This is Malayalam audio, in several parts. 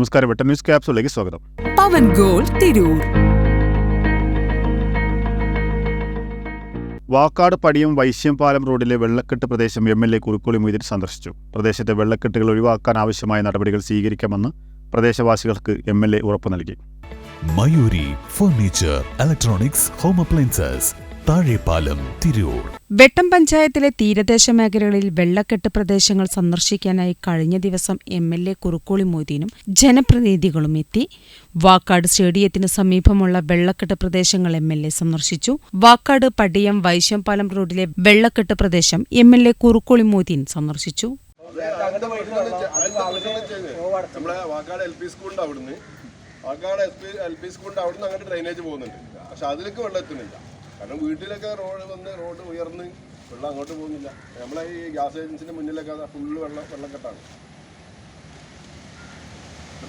നമസ്കാരം. വെട്ടൻ ന്യൂസ് ക്യാപ്സിലേക്ക് സ്വാഗതം. പവൻ ഗോൾ തിരൂർ. വാക്കാട് പടിയും വൈശ്യംപാലം റോഡിലെ വെള്ളക്കെട്ട് പ്രദേശം M L A Kurukkoli Moideen സന്ദർശിച്ചു. പ്രദേശത്തെ വെള്ളക്കെട്ടുകൾ ഒഴിവാക്കാൻ ആവശ്യമായ നടപടികൾ സ്വീകരിക്കാമെന്ന് പ്രദേശവാസികൾക്ക് എം എൽ എ ഉറപ്പു നൽകി. Mayuri furniture electronics home appliances Thazhepalam Tirur. Vettam പഞ്ചായത്തിലെ തീരദേശ മേഖലകളിൽ വെള്ളക്കെട്ട് പ്രദേശങ്ങൾ സന്ദർശിക്കാനായി കഴിഞ്ഞ ദിവസം എം എൽ എ കുറുക്കോളി മൊയ്തീനും ജനപ്രതിനിധികളും എത്തി. വാക്കാട് സ്റ്റേഡിയത്തിന് സമീപമുള്ള വെള്ളക്കെട്ട് പ്രദേശങ്ങൾ എം എൽ എ സന്ദർശിച്ചു. വാക്കാട് പടിയം വൈശ്യംപാലം റോഡിലെ വെള്ളക്കെട്ട് പ്രദേശം M L A Kurukkoli Moideen സന്ദർശിച്ചു. നമ്മളെ വാക്കാട് എൽ പി സ്കൂളിന്റെ അവിടുന്ന്. വാക്കാട് എൽ പി എൽ അവിടുന്ന് അങ്ങോട്ട് ഡ്രൈനേജ് പോകുന്നുണ്ട്. പക്ഷെ അതിലേക്ക് വെള്ളം എത്തുന്നില്ല. കാരണം വീട്ടിലൊക്കെ റോഡ് വന്ന് റോഡ് ഉയർന്ന് വെള്ളം അങ്ങോട്ട് പോകുന്നില്ല. നമ്മളെ ഈ ഗ്യാസ് ഏജൻസിന്റെ മുന്നിലൊക്കെ ഫുള്ള് വെള്ളം വെള്ളക്കെട്ടാണ്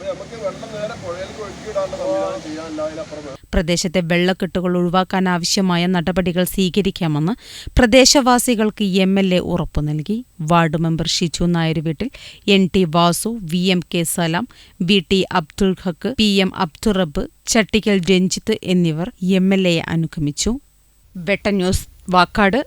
നമുക്ക് വെള്ളം നേരെ പുഴയിലേക്ക് ഒഴുക്കിയിടാനുള്ള സംവിധാനം ചെയ്യാനില്ല അതിലപ്പുറം വേറെ പ്രദേശത്തെ വെള്ളക്കെട്ടുകൾ ഒഴിവാക്കാൻ ആവശ്യമായ നടപടികൾ സ്വീകരിക്കാമെന്ന് പ്രദേശവാസികൾക്ക് എം എൽ എ ഉറപ്പു നൽകി. വാർഡ് മെമ്പർ ഷിജു നായർ വീട്ടിൽ N T Vasu V M K Salam V T Abdul Haq P M Abdurab Chattikkal Ranjith എന്നിവർ എം എൽ എയെ അനുഗമിച്ചു. വെട്ട ന്യൂസ് വാക്കാട്.